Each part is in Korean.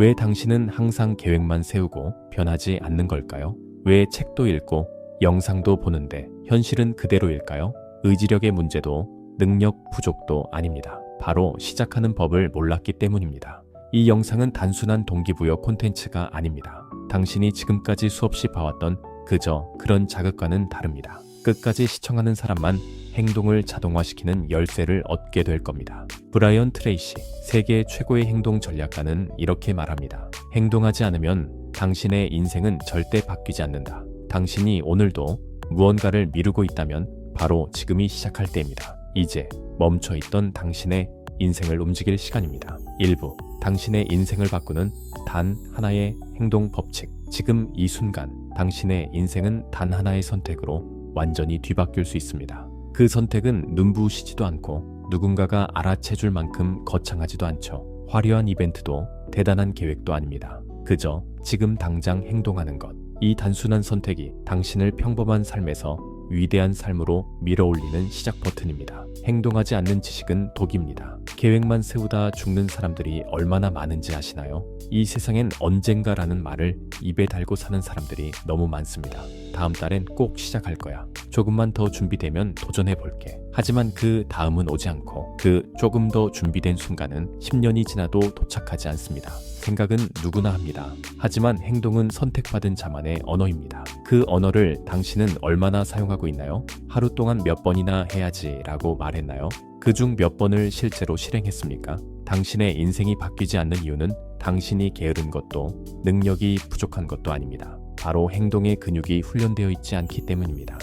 왜 당신은 항상 계획만 세우고 변하지 않는 걸까요? 왜 책도 읽고 영상도 보는데 현실은 그대로일까요? 의지력의 문제도 능력 부족도 아닙니다. 바로 시작하는 법을 몰랐기 때문입니다. 이 영상은 단순한 동기부여 콘텐츠가 아닙니다. 당신이 지금까지 수없이 봐왔던 그저 그런 자극과는 다릅니다. 끝까지 시청하는 사람만 행동을 자동화시키는 열쇠를 얻게 될 겁니다. 브라이언 트레이시, 세계 최고의 행동 전략가는 이렇게 말합니다. 행동하지 않으면 당신의 인생은 절대 바뀌지 않는다. 당신이 오늘도 무언가를 미루고 있다면 바로 지금이 시작할 때입니다. 이제 멈춰 있던 당신의 인생을 움직일 시간입니다. 일부 당신의 인생을 바꾸는 단 하나의 행동 법칙. 지금 이 순간 당신의 인생은 단 하나의 선택으로 완전히 뒤바뀔 수 있습니다. 그 선택은 눈부시지도 않고 누군가가 알아채줄 만큼 거창하지도 않죠. 화려한 이벤트도 대단한 계획도 아닙니다. 그저 지금 당장 행동하는 것. 이 단순한 선택이 당신을 평범한 삶에서 위대한 삶으로 밀어올리는 시작 버튼입니다. 행동하지 않는 지식은 독입니다. 계획만 세우다 죽는 사람들이 얼마나 많은지 아시나요? 이 세상엔 언젠가라는 말을 입에 달고 사는 사람들이 너무 많습니다. 다음 달엔 꼭 시작할 거야. 조금만 더 준비되면 도전해 볼게. 하지만 그 다음은 오지 않고 그 조금 더 준비된 순간은 10년이 지나도 도착하지 않습니다. 생각은 누구나 합니다. 하지만 행동은 선택받은 자만의 언어입니다. 그 언어를 당신은 얼마나 사용하고 있나요? 하루 동안 몇 번이나 해야지 라고 말했나요? 그 중 몇 번을 실제로 실행했습니까? 당신의 인생이 바뀌지 않는 이유는 당신이 게으른 것도 능력이 부족한 것도 아닙니다. 바로 행동의 근육이 훈련되어 있지 않기 때문입니다.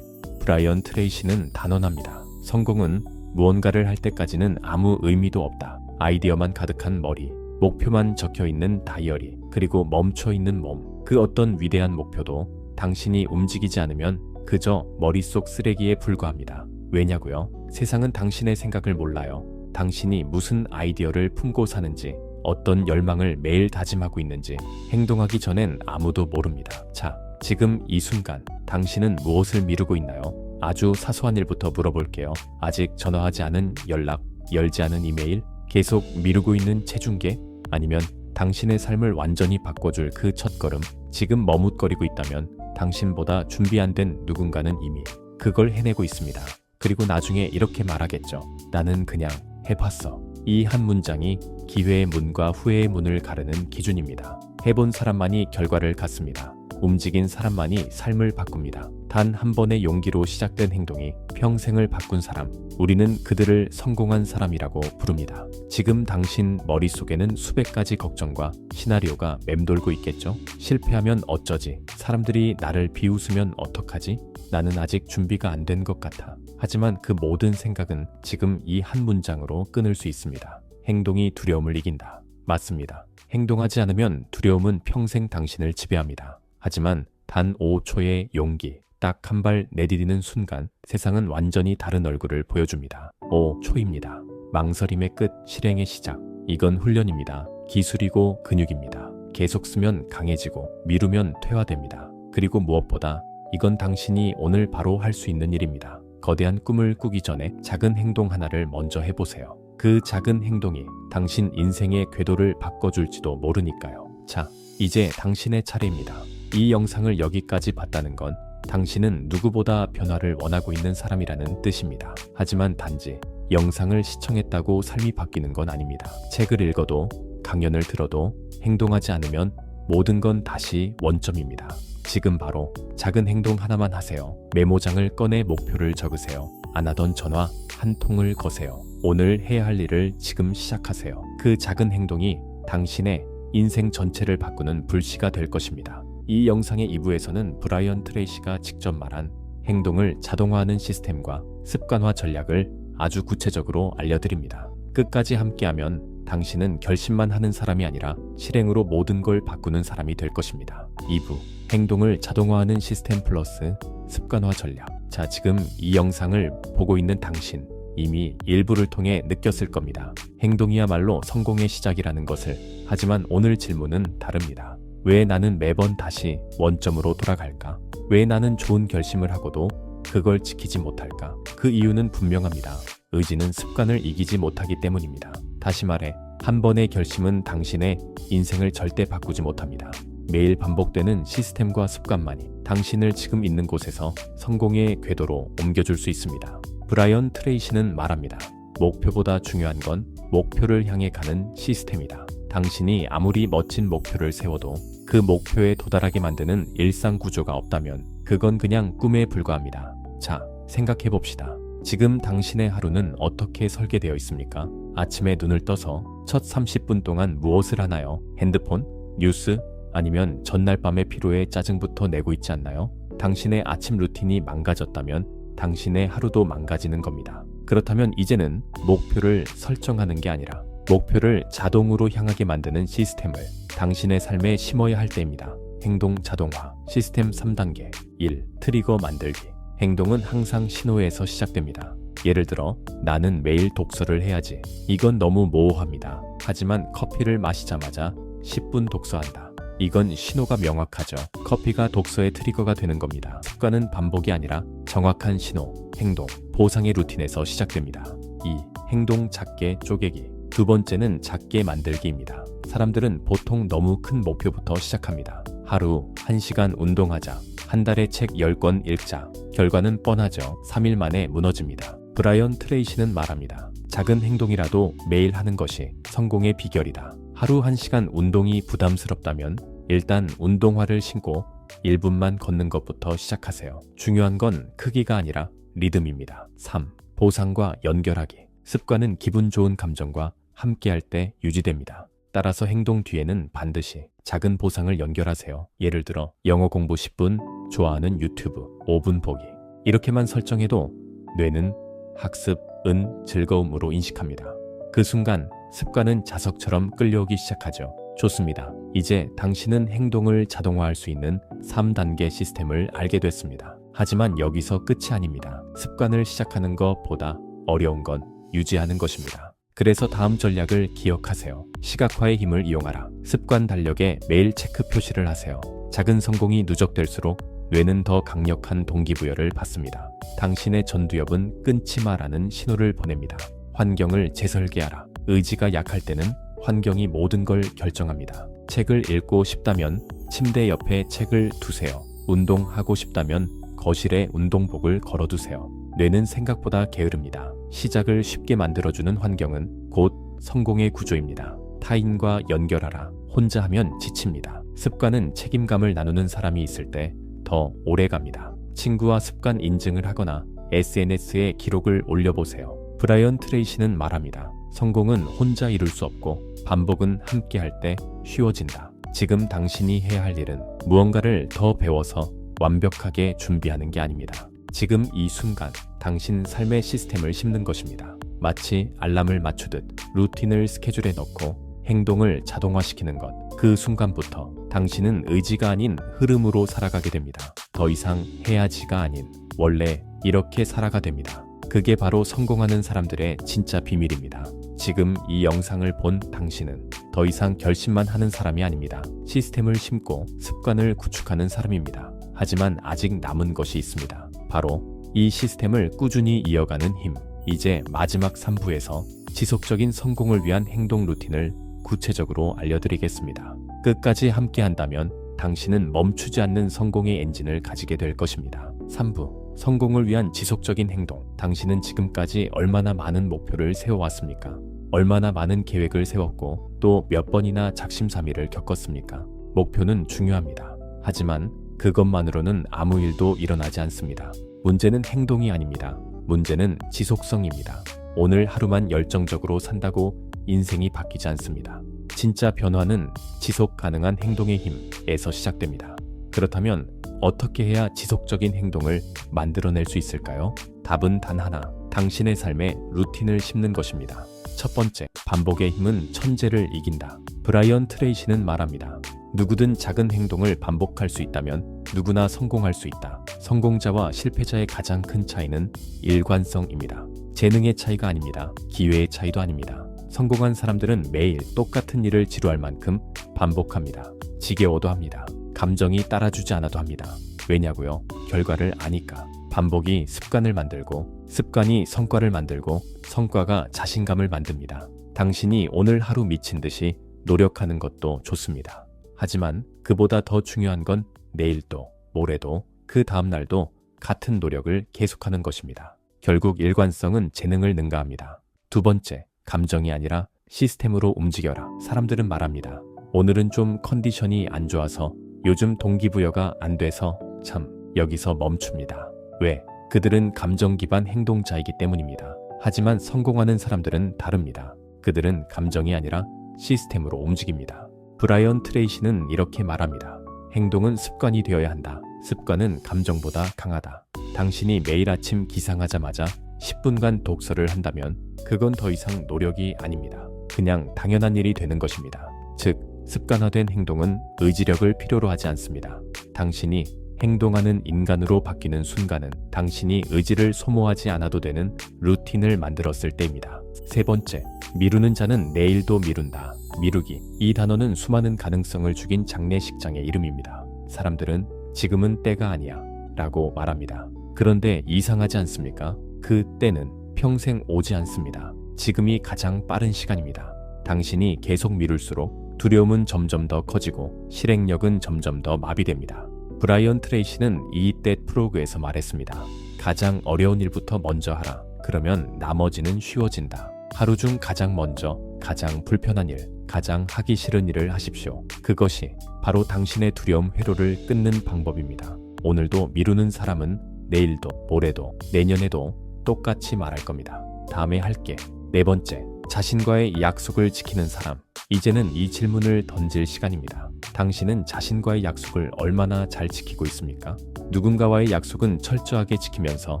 브라이언 트레이시는 단언합니다. 성공은 무언가를 할 때까지는 아무 의미도 없다. 아이디어만 가득한 머리, 목표만 적혀 있는 다이어리, 그리고 멈춰 있는 몸. 그 어떤 위대한 목표도 당신이 움직이지 않으면 그저 머릿속 쓰레기에 불과합니다. 왜냐고요? 세상은 당신의 생각을 몰라요. 당신이 무슨 아이디어를 품고 사는지, 어떤 열망을 매일 다짐하고 있는지 행동하기 전엔 아무도 모릅니다. 자, 지금 이 순간 당신은 무엇을 미루고 있나요? 아주 사소한 일부터 물어볼게요. 아직 전화하지 않은 연락, 열지 않은 이메일, 계속 미루고 있는 체중계, 아니면 당신의 삶을 완전히 바꿔줄 그 첫걸음, 지금 머뭇거리고 있다면 당신보다 준비 안 된 누군가는 이미 그걸 해내고 있습니다. 그리고 나중에 이렇게 말하겠죠. 나는 그냥 해봤어. 이 한 문장이 기회의 문과 후회의 문을 가르는 기준입니다. 해본 사람만이 결과를 갖습니다. 움직인 사람만이 삶을 바꿉니다. 단 한 번의 용기로 시작된 행동이 평생을 바꾼 사람, 우리는 그들을 성공한 사람이라고 부릅니다. 지금 당신 머릿속에는 수백 가지 걱정과 시나리오가 맴돌고 있겠죠? 실패하면 어쩌지? 사람들이 나를 비웃으면 어떡하지? 나는 아직 준비가 안 된 것 같아. 하지만 그 모든 생각은 지금 이 한 문장으로 끊을 수 있습니다. 행동이 두려움을 이긴다. 맞습니다. 행동하지 않으면 두려움은 평생 당신을 지배합니다. 하지만 단 5초의 용기, 딱 한 발 내디디는 순간 세상은 완전히 다른 얼굴을 보여줍니다. 5초입니다. 망설임의 끝, 실행의 시작. 이건 훈련입니다. 기술이고 근육입니다. 계속 쓰면 강해지고 미루면 퇴화됩니다. 그리고 무엇보다 이건 당신이 오늘 바로 할 수 있는 일입니다. 거대한 꿈을 꾸기 전에 작은 행동 하나를 먼저 해보세요. 그 작은 행동이 당신 인생의 궤도를 바꿔줄지도 모르니까요. 자, 이제 당신의 차례입니다. 이 영상을 여기까지 봤다는 건 당신은 누구보다 변화를 원하고 있는 사람이라는 뜻입니다. 하지만 단지 영상을 시청했다고 삶이 바뀌는 건 아닙니다. 책을 읽어도 강연을 들어도 행동하지 않으면 모든 건 다시 원점입니다. 지금 바로 작은 행동 하나만 하세요. 메모장을 꺼내 목표를 적으세요. 안 하던 전화 한 통을 거세요. 오늘 해야 할 일을 지금 시작하세요. 그 작은 행동이 당신의 인생 전체를 바꾸는 불씨가 될 것입니다. 이 영상의 2부에서는 브라이언 트레이시가 직접 말한 행동을 자동화하는 시스템과 습관화 전략을 아주 구체적으로 알려드립니다. 끝까지 함께하면 당신은 결심만 하는 사람이 아니라 실행으로 모든 걸 바꾸는 사람이 될 것입니다. 2부 행동을 자동화하는 시스템 플러스 습관화 전략. 자, 지금 이 영상을 보고 있는 당신 이미 일부를 통해 느꼈을 겁니다. 행동이야말로 성공의 시작이라는 것을. 하지만 오늘 질문은 다릅니다. 왜 나는 매번 다시 원점으로 돌아갈까? 왜 나는 좋은 결심을 하고도 그걸 지키지 못할까? 그 이유는 분명합니다. 의지는 습관을 이기지 못하기 때문입니다. 다시 말해, 한 번의 결심은 당신의 인생을 절대 바꾸지 못합니다. 매일 반복되는 시스템과 습관만이 당신을 지금 있는 곳에서 성공의 궤도로 옮겨줄 수 있습니다. 브라이언 트레이시는 말합니다. 목표보다 중요한 건 목표를 향해 가는 시스템이다. 당신이 아무리 멋진 목표를 세워도 그 목표에 도달하게 만드는 일상 구조가 없다면 그건 그냥 꿈에 불과합니다. 자, 생각해 봅시다. 지금 당신의 하루는 어떻게 설계되어 있습니까? 아침에 눈을 떠서 첫 30분 동안 무엇을 하나요? 핸드폰? 뉴스? 아니면 전날 밤의 피로에 짜증부터 내고 있지 않나요? 당신의 아침 루틴이 망가졌다면 당신의 하루도 망가지는 겁니다. 그렇다면 이제는 목표를 설정하는 게 아니라 목표를 자동으로 향하게 만드는 시스템을 당신의 삶에 심어야 할 때입니다. 행동 자동화 시스템 3단계 1. 트리거 만들기 행동은 항상 신호에서 시작됩니다. 예를 들어 나는 매일 독서를 해야지. 이건 너무 모호합니다. 하지만 커피를 마시자마자 10분 독서한다. 이건 신호가 명확하죠. 커피가 독서의 트리거가 되는 겁니다. 습관은 반복이 아니라 정확한 신호, 행동, 보상의 루틴에서 시작됩니다. 2. 행동 작게 쪼개기. 두 번째는 작게 만들기입니다. 사람들은 보통 너무 큰 목표부터 시작합니다. 하루 1시간 운동하자. 한 달에 책 10권 읽자. 결과는 뻔하죠. 3일 만에 무너집니다. 브라이언 트레이시는 말합니다. 작은 행동이라도 매일 하는 것이 성공의 비결이다. 하루 1시간 운동이 부담스럽다면 일단 운동화를 신고 1분만 걷는 것부터 시작하세요. 중요한 건 크기가 아니라 리듬입니다. 3. 보상과 연결하기. 습관은 기분 좋은 감정과 함께할 때 유지됩니다. 따라서 행동 뒤에는 반드시 작은 보상을 연결하세요. 예를 들어 영어 공부 10분, 좋아하는 유튜브 5분 보기. 이렇게만 설정해도 뇌는 학습, 은, 즐거움으로 인식합니다. 그 순간 습관은 자석처럼 끌려오기 시작하죠. 좋습니다. 이제 당신은 행동을 자동화할 수 있는 3단계 시스템을 알게 됐습니다. 하지만 여기서 끝이 아닙니다. 습관을 시작하는 것보다 어려운 건 유지하는 것입니다. 그래서 다음 전략을 기억하세요. 시각화의 힘을 이용하라. 습관 달력에 매일 체크 표시를 하세요. 작은 성공이 누적될수록 뇌는 더 강력한 동기부여를 받습니다. 당신의 전두엽은 끊지 마라는 신호를 보냅니다. 환경을 재설계하라. 의지가 약할 때는 환경이 모든 걸 결정합니다. 책을 읽고 싶다면 침대 옆에 책을 두세요. 운동하고 싶다면 거실에 운동복을 걸어두세요. 뇌는 생각보다 게으릅니다. 시작을 쉽게 만들어주는 환경은 곧 성공의 구조입니다. 타인과 연결하라. 혼자 하면 지칩니다. 습관은 책임감을 나누는 사람이 있을 때 더 오래 갑니다. 친구와 습관 인증을 하거나 SNS에 기록을 올려보세요. 브라이언 트레이시는 말합니다. 성공은 혼자 이룰 수 없고 반복은 함께 할 때 쉬워진다. 지금 당신이 해야 할 일은 무언가를 더 배워서 완벽하게 준비하는 게 아닙니다. 지금 이 순간 당신 삶의 시스템을 심는 것입니다. 마치 알람을 맞추듯 루틴을 스케줄에 넣고 행동을 자동화시키는 것. 그 순간부터 당신은 의지가 아닌 흐름으로 살아가게 됩니다. 더 이상 해야지가 아닌 원래 이렇게 살아가 됩니다. 그게 바로 성공하는 사람들의 진짜 비밀입니다. 지금 이 영상을 본 당신은 더 이상 결심만 하는 사람이 아닙니다. 시스템을 심고 습관을 구축하는 사람입니다. 하지만 아직 남은 것이 있습니다. 바로 이 시스템을 꾸준히 이어가는 힘. 이제 마지막 3부에서 지속적인 성공을 위한 행동 루틴을 구체적으로 알려드리겠습니다. 끝까지 함께 한다면 당신은 멈추지 않는 성공의 엔진을 가지게 될 것입니다. 3부. 성공을 위한 지속적인 행동. 당신은 지금까지 얼마나 많은 목표를 세워왔습니까? 얼마나 많은 계획을 세웠고 또 몇 번이나 작심삼일을 겪었습니까? 목표는 중요합니다. 하지만 그것만으로는 아무 일도 일어나지 않습니다. 문제는 행동이 아닙니다. 문제는 지속성입니다. 오늘 하루만 열정적으로 산다고 인생이 바뀌지 않습니다. 진짜 변화는 지속 가능한 행동의 힘에서 시작됩니다. 그렇다면 어떻게 해야 지속적인 행동을 만들어낼 수 있을까요? 답은 단 하나. 당신의 삶에 루틴을 심는 것입니다. 첫 번째, 반복의 힘은 천재를 이긴다. 브라이언 트레이시는 말합니다. 누구든 작은 행동을 반복할 수 있다면 누구나 성공할 수 있다. 성공자와 실패자의 가장 큰 차이는 일관성입니다. 재능의 차이가 아닙니다. 기회의 차이도 아닙니다. 성공한 사람들은 매일 똑같은 일을 지루할 만큼 반복합니다. 지겨워도 합니다. 감정이 따라주지 않아도 합니다. 왜냐고요? 결과를 아니까. 반복이 습관을 만들고 습관이 성과를 만들고 성과가 자신감을 만듭니다. 당신이 오늘 하루 미친 듯이 노력하는 것도 좋습니다. 하지만 그보다 더 중요한 건 내일도, 모레도, 그 다음날도 같은 노력을 계속하는 것입니다. 결국 일관성은 재능을 능가합니다. 두 번째, 감정이 아니라 시스템으로 움직여라. 사람들은 말합니다. 오늘은 좀 컨디션이 안 좋아서 요즘 동기부여가 안 돼서 참 여기서 멈춥니다. 왜? 그들은 감정 기반 행동자이기 때문입니다. 하지만 성공하는 사람들은 다릅니다. 그들은 감정이 아니라 시스템으로 움직입니다. 브라이언 트레이시는 이렇게 말합니다. 행동은 습관이 되어야 한다. 습관은 감정보다 강하다. 당신이 매일 아침 기상하자마자 10분간 독서를 한다면 그건 더 이상 노력이 아닙니다. 그냥 당연한 일이 되는 것입니다. 즉, 습관화된 행동은 의지력을 필요로 하지 않습니다. 당신이 행동하는 인간으로 바뀌는 순간은 당신이 의지를 소모하지 않아도 되는 루틴을 만들었을 때입니다. 세 번째, 미루는 자는 내일도 미룬다. 미루기. 이 단어는 수많은 가능성을 죽인 장례식장의 이름입니다. 사람들은 지금은 때가 아니야. 라고 말합니다. 그런데 이상하지 않습니까? 그 때는 평생 오지 않습니다. 지금이 가장 빠른 시간입니다. 당신이 계속 미룰수록 두려움은 점점 더 커지고 실행력은 점점 더 마비됩니다. 브라이언 트레이시는 이때 프로그에서 말했습니다. 가장 어려운 일부터 먼저 하라. 그러면 나머지는 쉬워진다. 하루 중 가장 먼저, 가장 불편한 일, 가장 하기 싫은 일을 하십시오. 그것이 바로 당신의 두려움 회로를 끊는 방법입니다. 오늘도 미루는 사람은 내일도, 모레도, 내년에도 똑같이 말할 겁니다. 다음에 할게. 네 번째, 자신과의 약속을 지키는 사람. 이제는 이 질문을 던질 시간입니다. 당신은 자신과의 약속을 얼마나 잘 지키고 있습니까? 누군가와의 약속은 철저하게 지키면서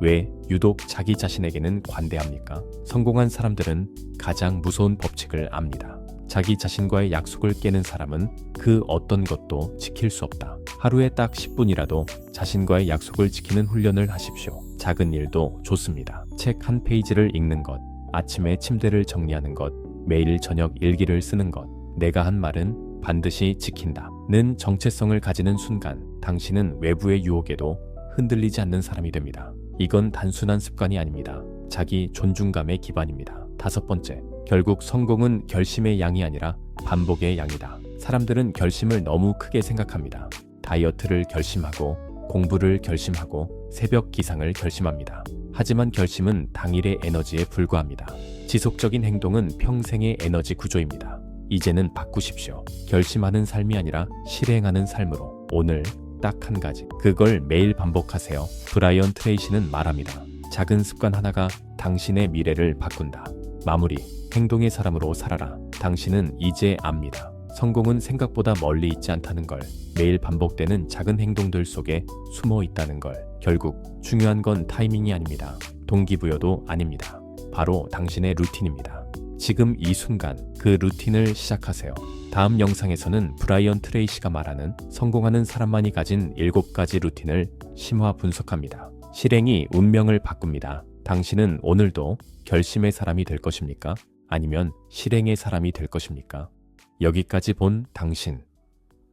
왜 유독 자기 자신에게는 관대합니까? 성공한 사람들은 가장 무서운 법칙을 압니다. 자기 자신과의 약속을 깨는 사람은 그 어떤 것도 지킬 수 없다. 하루에 딱 10분이라도 자신과의 약속을 지키는 훈련을 하십시오. 작은 일도 좋습니다. 책 한 페이지를 읽는 것, 아침에 침대를 정리하는 것, 매일 저녁 일기를 쓰는 것, 내가 한 말은 반드시 지킨다. 는 정체성을 가지는 순간 당신은 외부의 유혹에도 흔들리지 않는 사람이 됩니다. 이건 단순한 습관이 아닙니다. 자기 존중감의 기반입니다. 다섯 번째, 결국 성공은 결심의 양이 아니라 반복의 양이다. 사람들은 결심을 너무 크게 생각합니다. 다이어트를 결심하고 공부를 결심하고 새벽 기상을 결심합니다. 하지만 결심은 당일의 에너지에 불과합니다. 지속적인 행동은 평생의 에너지 구조입니다. 이제는 바꾸십시오. 결심하는 삶이 아니라 실행하는 삶으로 오늘 딱 한 가지. 그걸 매일 반복하세요. 브라이언 트레이시는 말합니다. 작은 습관 하나가 당신의 미래를 바꾼다. 마무리. 행동의 사람으로 살아라. 당신은 이제 압니다. 성공은 생각보다 멀리 있지 않다는 걸, 매일 반복되는 작은 행동들 속에 숨어 있다는 걸, 결국 중요한 건 타이밍이 아닙니다. 동기부여도 아닙니다. 바로 당신의 루틴입니다. 지금 이 순간 그 루틴을 시작하세요. 다음 영상에서는 브라이언 트레이시가 말하는 성공하는 사람만이 가진 7가지 루틴을 심화 분석합니다. 실행이 운명을 바꿉니다. 당신은 오늘도 결심의 사람이 될 것입니까? 아니면 실행의 사람이 될 것입니까? 여기까지 본 당신.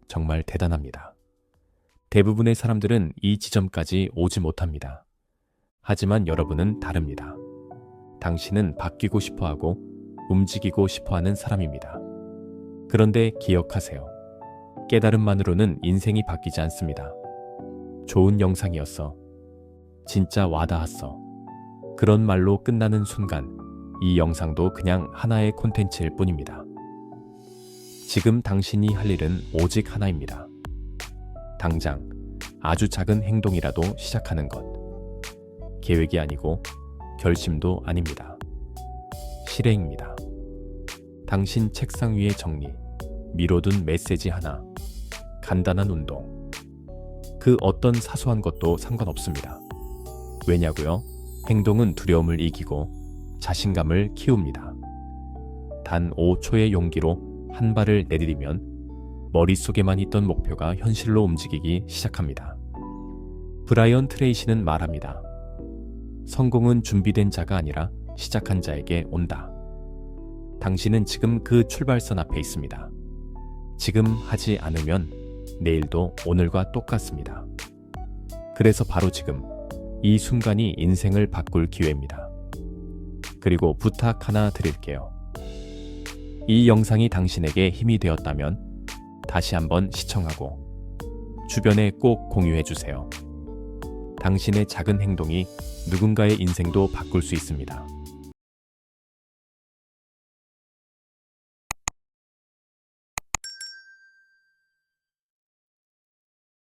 정말 대단합니다. 대부분의 사람들은 이 지점까지 오지 못합니다. 하지만 여러분은 다릅니다. 당신은 바뀌고 싶어 하고 움직이고 싶어 하는 사람입니다. 그런데 기억하세요. 깨달음만으로는 인생이 바뀌지 않습니다. 좋은 영상이었어. 진짜 와닿았어. 그런 말로 끝나는 순간 이 영상도 그냥 하나의 콘텐츠일 뿐입니다. 지금 당신이 할 일은 오직 하나입니다. 당장 아주 작은 행동이라도 시작하는 것. 계획이 아니고 결심도 아닙니다. 실행입니다. 당신 책상 위의 정리, 미뤄둔 메시지 하나, 간단한 운동. 그 어떤 사소한 것도 상관없습니다. 왜냐고요? 행동은 두려움을 이기고 자신감을 키웁니다. 단 5초의 용기로 한 발을 내디디면 머릿속에만 있던 목표가 현실로 움직이기 시작합니다. 브라이언 트레이시는 말합니다. 성공은 준비된 자가 아니라 시작한 자에게 온다. 당신은 지금 그 출발선 앞에 있습니다. 지금 하지 않으면 내일도 오늘과 똑같습니다. 그래서 바로 지금 이 순간이 인생을 바꿀 기회입니다. 그리고 부탁 하나 드릴게요. 이 영상이 당신에게 힘이 되었다면 다시 한번 시청하고 주변에 꼭 공유해 주세요. 당신의 작은 행동이 누군가의 인생도 바꿀 수 있습니다.